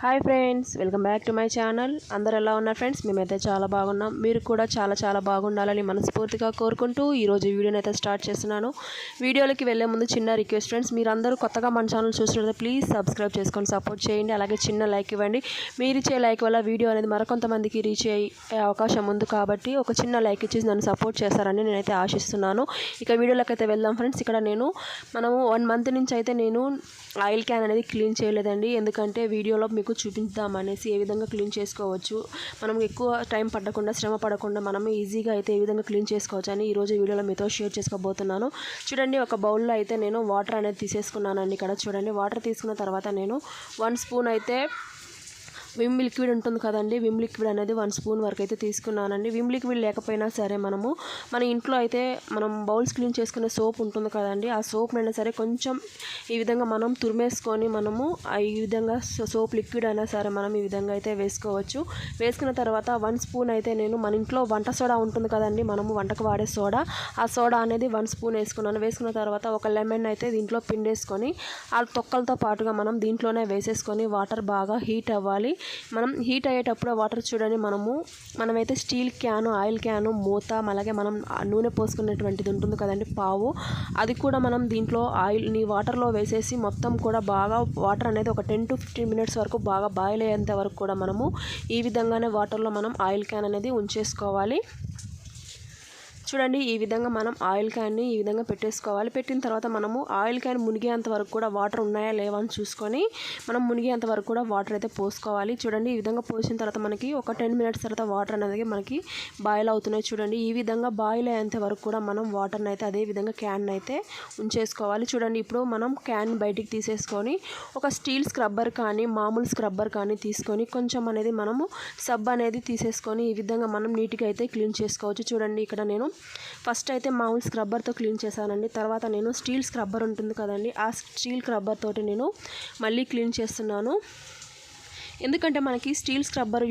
Hi friends welcome back to my channel. అందరు ఎలా ఉన్నారు ఫ్రెండ్స్? మేమైతే చాలా బాగున్నాం. మీరు కూడా చాలా చాలా బాగుండాలని మనస్ఫూర్తిగా కోరుకుంటూ ఈరోజు వీడియోని అయితే స్టార్ట్ చేస్తున్నాను. వీడియోలకి వెళ్ళే ముందు చిన్న రిక్వెస్ట్ ఫ్రెండ్స్ మీరందరూ కొత్తగా మన ఛానల్ చూస్తున్నట్లయితే ప్లీజ్ సబ్స్క్రైబ్ చేసుకొని సపోర్ట్ చేయండి. అలాగే చిన్న లైక్ ఇవ్వండి. మీరు ఇచ్చే లైక్ వల్ల వీడియో అనేది మరికొంతమందికి రీచ్ అయ్యే అవకాశం ఉంది కాబట్టి ఒక చిన్న లైక్ ఇచ్చి నన్ను సపోర్ట్ చేస్తారని నేనైతే ఆశిస్తున్నాను. ఇక వీడియోలోకి అయితే వెళ్దాం ఫ్రెండ్స్. ఇక్కడ నేను మనము వన్ మంత్ నుంచి అయితే నేను ఆయిల్ క్యాన్ అనేది క్లీన్ చేయలేదండి. ఎందుకంటే వీడియోలో మీకు చూపిద్దామనేసి ఏ విధంగా క్లీన్ చేసుకోవచ్చు. మనం ఎక్కువ టైం పడకుండా శ్రమ పడకుండా మనం ఈజీగా అయితే ఏ విధంగా క్లీన్ చేసుకోవచ్చు అని ఈరోజు వీడియోలో మీతో షేర్ చేసుకోబోతున్నాను. చూడండి ఒక బౌల్లో అయితే నేను వాటర్ అనేది తీసేసుకున్నానండి ఇక్కడ. చూడండి వాటర్ తీసుకున్న తర్వాత నేను వన్ స్పూన్ అయితే విమ్ లిక్విడ్ ఉంటుంది కదండి. విమ్ లిక్విడ్ అనేది వన్ స్పూన్ వరకు అయితే తీసుకున్నానండి. విమ్ లిక్విడ్ లేకపోయినా సరే మనము మన ఇంట్లో అయితే మనం బౌల్స్ క్లీన్ చేసుకునే సోప్ ఉంటుంది కదండి. ఆ సోప్ అయినా సరే కొంచెం ఈ విధంగా మనం తురిమేసుకొని మనము ఈ విధంగా సోప్ లిక్విడ్ అయినా సరే మనం ఈ విధంగా అయితే వేసుకోవచ్చు. వేసుకున్న తర్వాత వన్ స్పూన్ అయితే నేను మన ఇంట్లో వంట సోడా ఉంటుంది కదండి. మనము వంటకు వాడే సోడా. ఆ సోడా అనేది వన్ స్పూన్ వేసుకున్నాను. వేసుకున్న తర్వాత ఒక లెమన్ అయితే దీంట్లో పిండేసుకొని ఆ తొక్కలతో పాటుగా మనం దీంట్లోనే వేసేసుకొని వాటర్ బాగా హీట్ అవ్వాలి. మనం హీట్ అయ్యేటప్పుడు వాటర్ చూడండి మనము మనమైతే స్టీల్ క్యాను ఆయిల్ క్యాను మూత అలాగే మనం నూనె పోసుకునేటువంటిది ఉంటుంది కదండి పావు. అది కూడా మనం దీంట్లో ఆయిల్ నీ వాటర్లో వేసేసి మొత్తం కూడా బాగా వాటర్ అనేది ఒక టెన్ టు ఫిఫ్టీన్ మినిట్స్ వరకు బాగా బాయిల్ అయ్యేంత వరకు కూడా మనము ఈ విధంగానే వాటర్లో మనం ఆయిల్ క్యాన్ అనేది ఉంచేసుకోవాలి. చూడండి ఈ విధంగా మనం ఆయిల్ క్యాన్ని ఈ విధంగా పెట్టేసుకోవాలి. పెట్టిన తర్వాత మనము ఆయిల్ క్యాన్ మునిగేంత వరకు కూడా వాటర్ ఉన్నాయా లేవా అని చూసుకొని మనం మునిగేంత వరకు కూడా వాటర్ అయితే పోసుకోవాలి. చూడండి ఈ విధంగా పోసిన తర్వాత మనకి ఒక టెన్ మినిట్స్ తర్వాత వాటర్ అనేది మనకి బాయిల్ అవుతున్నాయి చూడండి. ఈ విధంగా బాయిల్ అయ్యేంత వరకు కూడా మనం వాటర్ని అయితే అదే విధంగా క్యాన్ అయితే ఉంచేసుకోవాలి. చూడండి ఇప్పుడు మనం క్యాన్ బయటికి తీసేసుకొని ఒక స్టీల్ స్క్రబ్బర్ కానీ మామూలు స్క్రబ్బర్ కానీ తీసుకొని కొంచెం అనేది మనము సబ్ అనేది తీసేసుకొని ఈ విధంగా మనం నీట్గా అయితే క్లీన్ చేసుకోవచ్చు. చూడండి ఇక్కడ నేను ఫస్ట్ అయితే మామూలు స్క్రబ్బర్తో క్లీన్ చేశానండి. తర్వాత నేను స్టీల్ స్క్రబ్బర్ ఉంటుంది కదండి ఆ స్టీల్ స్క్రబ్బర్ తోటి నేను మళ్ళీ క్లీన్ చేస్తున్నాను. ఎందుకంటే మనకి స్టీల్ స్క్రబ్బర్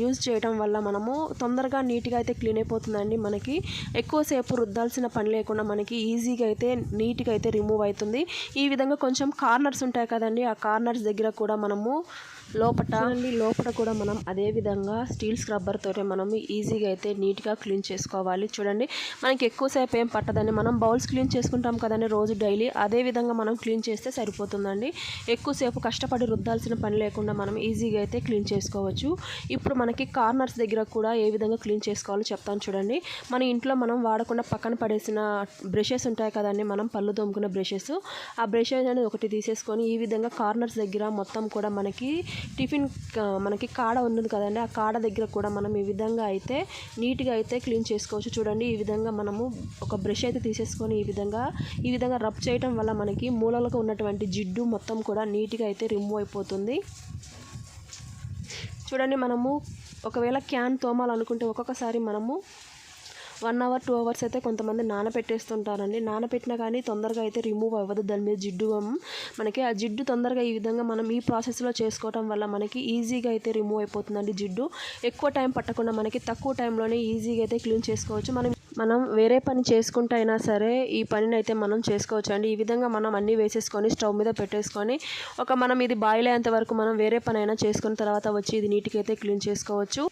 యూజ్ చేయడం వల్ల మనము తొందరగా నీట్గా అయితే క్లీన్ అయిపోతుందండి. మనకి ఎక్కువసేపు రుద్దాల్సిన పని లేకుండా మనకి ఈజీగా అయితే నీట్గా అయితే రిమూవ్ అవుతుంది ఈ విధంగా కొంచెం కార్నర్స్ ఉంటాయి కదండి ఆ కార్నర్స్ దగ్గర కూడా మనము లోపట లోపల కూడా మనం అదే విధంగా స్టీల్ స్క్రబ్బర్ తోటి మనం ఈజీగా అయితే నీట్గా క్లీన్ చేసుకోవాలి. చూడండి మనకి ఎక్కువసేపు ఏం పట్టదని మనం బౌల్స్ క్లీన్ చేసుకుంటాం కదండి రోజు డైలీ. అదే విధంగా మనం క్లీన్ చేస్తే సరిపోతుందండి. ఎక్కువసేపు కష్టపడి రుద్దాల్సిన పని లేకుండా మనం ఈజీగా అయితే క్లీన్ చేసుకోవచ్చు. ఇప్పుడు మనకి కార్నర్స్ దగ్గర కూడా ఏ విధంగా క్లీన్ చేసుకోవాలో చెప్తాను చూడండి. మన ఇంట్లో మనం వాడకుండా పక్కన పడేసిన బ్రషెస్ ఉంటాయి కదండి మనం పళ్ళు తోముకున్న బ్రషెస్. ఆ బ్రషెస్ అనేది ఒకటి తీసేసుకొని ఈ విధంగా కార్నర్స్ దగ్గర మొత్తం కూడా మనకి టిఫిన్ మనకి కాడ ఉన్నది కదండి ఆ కాడ దగ్గర కూడా మనం ఈ విధంగా అయితే నీట్గా అయితే క్లీన్ చేసుకోవచ్చు. చూడండి ఈ విధంగా మనము ఒక బ్రష్ అయితే తీసేసుకొని ఈ విధంగా ఈ విధంగా రబ్ చేయటం వల్ల మనకి మూలలకు ఉన్నటువంటి జిడ్డు మొత్తం కూడా నీట్గా అయితే రిమూవ్ అయిపోతుంది. చూడండి మనము ఒకవేళ క్యాన్ తోమాలనుకుంటే ఒక్కొక్కసారి మనము వన్ అవర్ టూ అవర్స్ అయితే కొంతమంది నానబెట్టేస్తుంటారండి. నానబెట్టినా కానీ తొందరగా అయితే రిమూవ్ అవ్వదు. దాని మీద జిడ్డు మనకి ఆ జిడ్డు తొందరగా ఈ విధంగా మనం ఈ ప్రాసెస్లో చేసుకోవటం వల్ల మనకి ఈజీగా అయితే రిమూవ్ అయిపోతుందండి జిడ్డు. ఎక్కువ టైం పట్టకుండా మనకి తక్కువ టైంలోనే ఈజీగా అయితే క్లీన్ చేసుకోవచ్చు. మనం మనం వేరే పని చేసుకుంటే అయినా సరే ఈ పనిని అయితే మనం చేసుకోవచ్చు అండి ఈ విధంగా మనం అన్నీ వేసేసుకొని స్టవ్ మీద పెట్టేసుకొని ఒక మనం ఇది బాయిల్ అయ్యేంత వరకు మనం వేరే పని అయినా చేసుకున్న తర్వాత వచ్చి ఇది నీటికి అయితే క్లీన్ చేసుకోవచ్చు.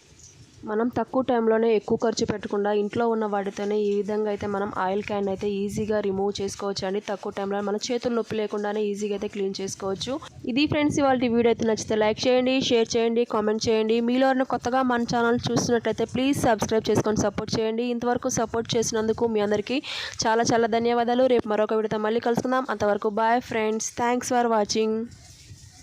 మనం తక్కువ టైంలోనే ఎక్కువ ఖర్చు పెట్టకుండా ఇంట్లో ఉన్న వాటితోనే ఈ విధంగా అయితే మనం ఆయిల్ క్యాన్ అయితే ఈజీగా రిమూవ్ చేసుకోవచ్చు అండి. తక్కువ టైంలో మన చేతులు నొప్పి లేకుండానే ఈజీగా అయితే క్లీన్ చేసుకోవచ్చు. ఇది ఫ్రెండ్స్ ఇవాళ వీడియో అయితే నచ్చితే లైక్ చేయండి షేర్ చేయండి కామెంట్ చేయండి. మీలో కొత్తగా మన ఛానల్ చూస్తున్నట్లయితే ప్లీజ్ సబ్స్క్రైబ్ చేసుకొని సపోర్ట్ చేయండి. ఇంతవరకు సపోర్ట్ చేసినందుకు మీ అందరికీ చాలా చాలా ధన్యవాదాలు. రేపు మరొక వీడియోతో మళ్ళీ కలుసుకుందాం. అంతవరకు bye friends. Thanks for watching.